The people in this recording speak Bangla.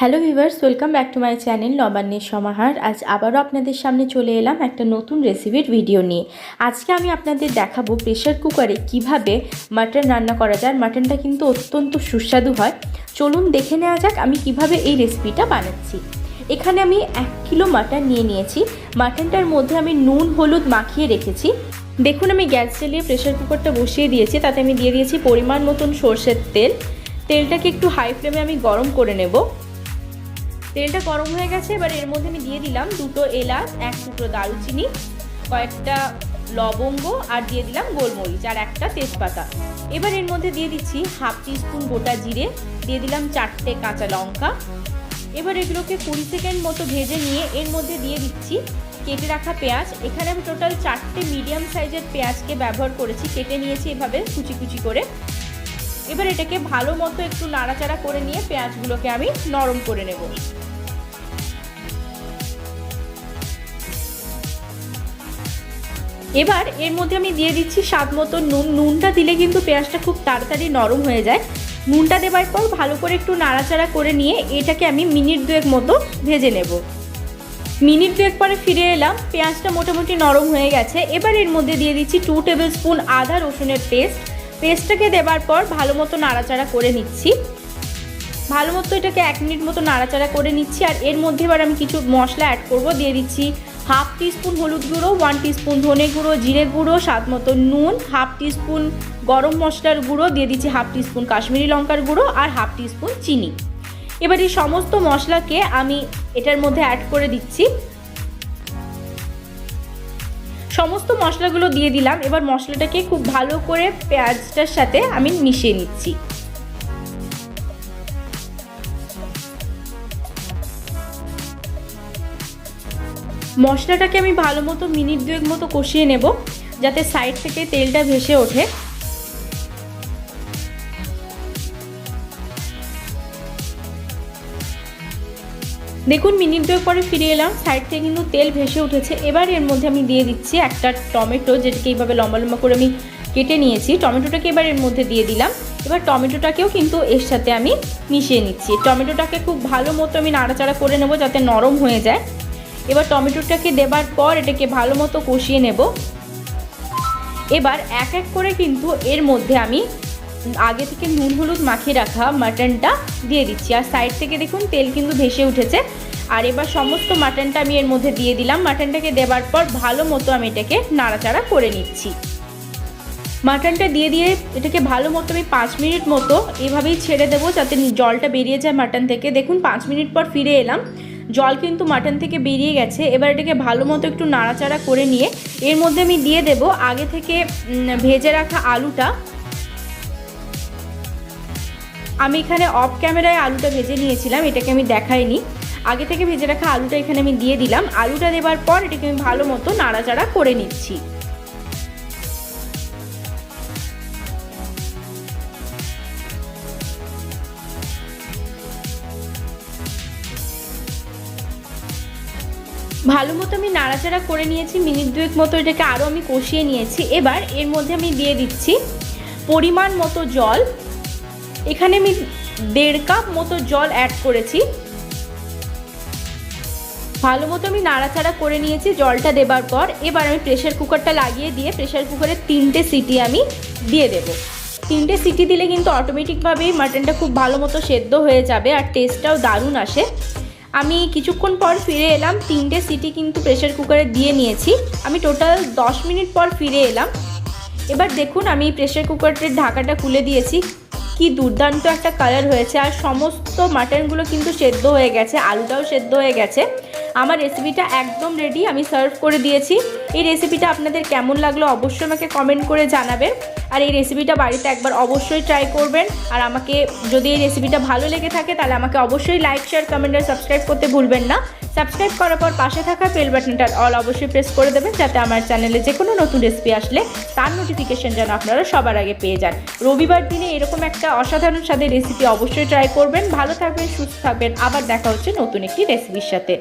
Hello viewers welcome back to my channel নবান্নের সমাহার আজ আবারও আপনাদের সামনে চলে এলাম একটা নতুন রেসিপির ভিডিও নিয়ে। আজকে আমি আপনাদের দেখাবো প্রেশার কুকারে কীভাবে মাটন রান্না করা যায়। মাটনটা কিন্তু অত্যন্ত সুস্বাদু হয়। চলুন দেখে নেওয়া যাক আমি কীভাবে এই রেসিপিটা বানাচ্ছি। এখানে আমি এক কিলো মাটন নিয়ে নিয়েছি। মাটনটার মধ্যে আমি নুন, হলুদ মাখিয়ে রেখেছি। দেখুন, আমি গ্যাস জ্বালিয়ে প্রেশার কুকারটা বসিয়ে দিয়েছি। তাতে আমি দিয়ে দিয়েছি পরিমাণ মতন সর্ষের তেল। তেলটাকে একটু হাই ফ্লেমে আমি গরম করে নেব। তেলটা গরম হয়ে গেছে, এবার এর মধ্যে আমি দিয়ে দিলাম দুটো এলাচ, এক টুকরো দারুচিনি, কয়েকটা লবঙ্গ আর দিয়ে দিলাম গোলমরিচ আর একটা তেজপাতা। এবার এর মধ্যে দিয়ে দিচ্ছি হাফ টিস্পুন গোটা জিরে, দিয়ে দিলাম চারটে কাঁচা লঙ্কা। এবার এগুলোকে কুড়ি সেকেন্ড মতো ভেজে নিয়ে এর মধ্যে দিয়ে দিচ্ছি কেটে রাখা পেঁয়াজ। এখানে আমি টোটাল চারটে মিডিয়াম সাইজের পেঁয়াজকে ব্যবহার করেছি, কেটে নিয়েছি এভাবে কুচি কুচি করে। এবার এটাকে ভালো মতো একটু নাড়াচাড়া করে নিয়ে পেঁয়াজগুলোকে আমি নরম করে নেব। এবার এর মধ্যে আমি দিয়ে দিচ্ছি স্বাদ মতো নুন। নুনটা দিলে কিন্তু পেঁয়াজটা খুব তাড়াতাড়ি নরম হয়ে যায়। নুনটা দেবার পর ভালো করে একটু নাড়াচাড়া করে নিয়ে এটাকে আমি মিনিট দুয়েক মতো ভেজে নেব। মিনিট দুয়েক পরে ফিরে এলাম। পেঁয়াজটা মোটামুটি নরম হয়ে গেছে। এবার এর মধ্যে দিয়ে দিচ্ছি টু টেবিল স্পুন আদা রসুনের পেস্ট পেস্টটাকে দেবার পর ভালো মতো নাড়াচাড়া করে নিচ্ছি। ভালো মতো এটাকে এক মিনিট মতো নাড়াচাড়া করে নিচ্ছি। আর এর মধ্যে এবার আমি কিছু মশলা অ্যাড করব। দিয়ে দিচ্ছি হাফ টিস্পুন হলুদ গুঁড়ো, ওয়ান টিস্পুন ধনে গুঁড়ো, জিরে গুঁড়ো, স্বাদ মতো নুন, হাফ টিস্পুন গরম মশলার গুঁড়ো, দিয়ে দিচ্ছি হাফ টিস্পুন কাশ্মীরি লঙ্কার গুঁড়ো আর হাফ টিস্পুন চিনি। এবার এই সমস্ত মশলাকে আমি এটার মধ্যে অ্যাড করে দিচ্ছি। সমস্ত মশলাগুলো দিয়ে দিলাম, এবার মশলাটাকে খুব ভালো করে পেঁয়াজটার সাথে আমি মিশিয়ে নিচ্ছি। মশলাটাকে আমি ভালো মতো মিনিট দুয়েক মতো কষিয়ে নেব, যাতে সাইড থেকে তেলটা ভেসে ওঠে। দেখুন, মিনিট দুয়েক পরে ফিরে এলাম, সাইড থেকে কিন্তু তেল ভেসে উঠেছে। এবার এর মধ্যে আমি দিয়ে দিচ্ছি একটা টমেটো, যেটাকে এইভাবে লম্বা লম্বা করে আমি কেটে নিয়েছি। টমেটোটাকে এবার এর মধ্যে দিয়ে দিলাম। এবার টমেটোটাকেও কিন্তু এর সাথে আমি মিশিয়ে নিচ্ছি। টমেটোটাকে খুব ভালো মতো আমি নাড়াচাড়া করে নেব, যাতে নরম হয়ে যায়। এবার টমেটোটাকে দেবার পর এটাকে ভালো মতো কষিয়ে নেব। এবার এক এক করে কিন্তু এর মধ্যে আমি আগে থেকে নুন, হলুদ মাখিয়ে রাখা মাটনটা দিয়ে দিচ্ছি। আর সাইড থেকে দেখুন তেল কিন্তু ভেসে উঠেছে। আর এবার সমস্ত মাটনটা আমি এর মধ্যে দিয়ে দিলাম। মাটনটাকে দেবার পর ভালো মতো আমি এটাকে নাড়াচাড়া করে নিচ্ছি। মাটনটা দিয়ে দিয়ে এটাকে ভালো মতো আমি পাঁচ মিনিট মতো এভাবেই ছেড়ে দেবো যাতে জলটা বেরিয়ে যায় মাটন থেকে। দেখুন পাঁচ মিনিট পর ফিরে এলাম। জল কিন্তু মাটন থেকে বেরিয়ে গেছে। এবার এটাকে ভালো মতো একটু নাড়াচাড়া করে নিয়ে, এর মধ্যে আমি দিয়ে দেব আগে থেকে ভেজে রাখা আলুটা। আমি এখানে অফ ক্যামেরায় আলুটা ভেজে নিয়েছিলাম, এটাকে আমি দেখাইনি। আগে থেকে ভেজে রাখা আলুটা এখানে আমি দিয়ে দিলাম। আলুটা দেবার পর এটাকে আমি ভালো মতো নাড়াচাড়া করে নিচ্ছি। ভালো মতো আমি নাড়াচাড়া করে নিয়েছি, মিনিট দুয়েক মতো এটাকে আরও আমি কষিয়ে নিয়েছি। এবার এর মধ্যে আমি দিয়ে দিচ্ছি পরিমাণ মতো জল। এখানে আমি দেড় কাপ মতো জল অ্যাড করেছি। ভালো মতো আমি নাড়াচাড়া করে নিয়েছি জলটা দেবার পর। এবার আমি প্রেশার কুকারটা লাগিয়ে দিয়ে প্রেশার কুকারে তিনটে সিটি আমি দিয়ে দেব। তিনটে সিটি দিলে কিন্তু অটোমেটিকভাবেই মাটনটা খুব ভালো মতো সেদ্ধ হয়ে যাবে আর টেস্টটাও দারুণ আসে। আমি কিছুক্ষণ পর ফিরে এলাম। তিনটে সিটি কিন্তু প্রেশার কুকারে দিয়ে নিয়েছি। আমি টোটাল দশ মিনিট পর ফিরে এলাম। এবার দেখুন, আমি প্রেশার কুকারের ঢাকাটা খুলে দিয়েছি। কি দুর্দান্ত একটা কালার হয়েছে। আর সমস্ত মাটনগুলো কিন্তু সেদ্ধ হয়ে গেছে, আলুটাও সেদ্ধ হয়ে গেছে। আমার রেসিপিটা একদম রেডি আমি সার্ভ করে দিয়েছি। এই রেসিপিটা আপনাদের কেমন লাগল অবশ্যই আমাকে কমেন্ট করে জানাবেন। আর এই রেসিপিটা বাড়িতে একবার অবশ্যই ট্রাই করবেন। আর আমাকে যদি এই রেসিপিটা ভালো লেগে থাকে, তাহলে আমাকে অবশ্যই লাইক শেয়ার কমেন্ট আর সাবস্ক্রাইব করতে ভুলবেন না। সাবস্ক্রাইব করার পর পাশে থাকা বেল বাটনটার অল অবশ্যই প্রেস করে দেবেন, যাতে আমার চ্যানেলে যে কোনো নতুন রেসিপি আসলে তার নোটিফিকেশন যেন আপনারা সবার আগে পেয়ে যান। রবিবার দিনে এরকম একটা অসাধারণ স্বাদের রেসিপি অবশ্যই ট্রাই করবেন। ভালো থাকবেন, সুস্থ থাকবেন। আবার দেখা হচ্ছে নতুন একটি রেসিপির সাথে।